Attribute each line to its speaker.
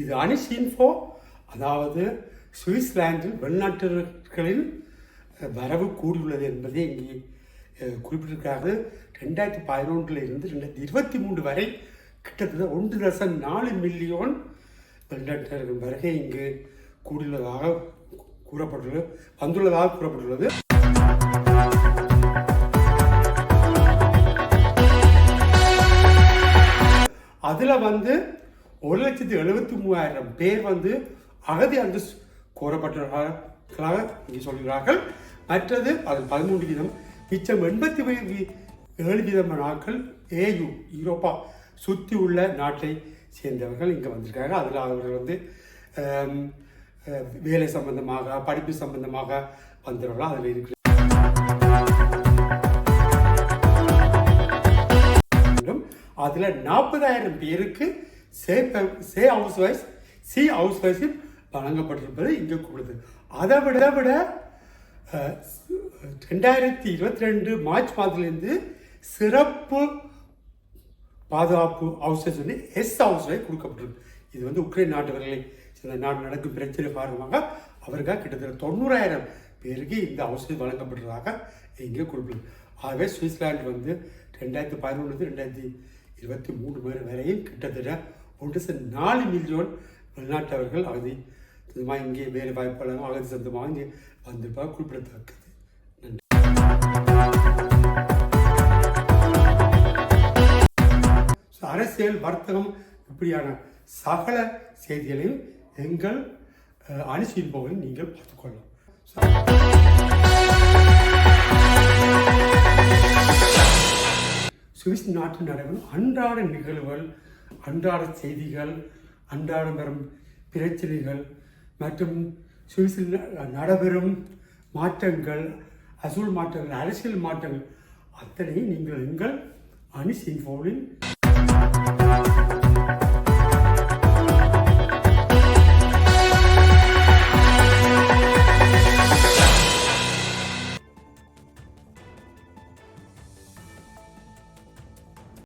Speaker 1: இது அனிஷ் இன்ஃபோ அதாவது சுவிட்சர்லாந்தில் வெளிநாட்டர்களின் வரவு கூடியுள்ளது என்பதை இங்கே குறிப்பிட்டிருக்கிறார்கள். ரெண்டாயிரத்தி பதினொன்றில் இருந்து ரெண்டாயிரத்தி இருபத்தி மூன்று வரை கிட்டத்தட்ட ஒன்று தசம் நாலு மில்லியன் வெளிநாட்டர்கள் வருகை இங்கு கூடியுள்ளதாக கூறப்பட்டுள்ளது வந்துள்ளதாக கூறப்பட்டுள்ளது. அதில் வந்து ஒரு லட்சத்தி எழுபத்தி மூவாயிரம் பேர் வந்து அகதி அன்று கோரப்பட்டவர்களாக இங்கே சொல்கிறார்கள். மற்றது அது பதிமூன்று வீதம் மிச்சம் எண்பத்தி ஏழு வீதம் நாட்கள் ஏயு யூரோப்பா சுற்றி உள்ள நாட்டை சேர்ந்தவர்கள் இங்கே வந்திருக்காங்க. அதில் அவர்கள் வந்து வேலை சம்பந்தமாக படிப்பு சம்பந்தமாக வந்தவர்கள் அதில் இருக்கிற அதில் நாற்பதாயிரம் பேருக்கு சே சே ஹவுஸ் வைஸ் சி ஹவுஸ் வைஸில் வழங்கப்பட்டிருப்பது இங்கே கூடுது அதை விட விட ரெண்டாயிரத்தி இருபத்தி ரெண்டு மார்ச் மாதத்துலேருந்து சிறப்பு பாதுகாப்பு ஹவுசஸ் வந்து எஸ் ஹவுஸ் வைஸ் கொடுக்கப்பட்டிருக்கு. இது வந்து உக்ரைன் நாட்டவர்களை சில நாடு நடக்கும் பிரச்சனை காரணமாக அவர்கள் கிட்டத்தட்ட தொண்ணூறாயிரம் பேருக்கு இந்த ஹவுசஸ் வழங்கப்பட்டதாக இங்கே கொடுப்பது ஆகவே சுவிட்சர்லாந்து வந்து ரெண்டாயிரத்தி பதினொன்று ரெண்டாயிரத்தி இருபத்தி மூணு பேர் வரையும் கிட்டத்தட்ட ஒன்று நாலு மில்லியன் வெளிநாட்டவர்கள் அகதி சொந்தமாக இங்கே வேலை வாய்ப்பாளர்கள் அகதி சொந்தமாக இங்கே வந்திருப்பதாக குறிப்பிடத்தக்கது. நன்றி. அரசியல் வர்த்தகம் இப்படியான சகல செய்திகளையும் எங்கள் அனுசியின் போவதை நீங்கள் பார்த்துக்கொள்ளலாம். சுவிஸ் நாட்டில் நடைபெறும் அன்றாட நிகழ்வுகள் அன்றாட செய்திகள் அன்றாடம் வரும் பிரச்சனைகள் மற்றும் சுவிசில் நடைபெறும் மாற்றங்கள் அசூல் மாற்றங்கள் அரசியல் மாற்றங்கள் அத்தனையும் நீங்கள் எங்கள் அனிஸ் இன்ஃபோவில்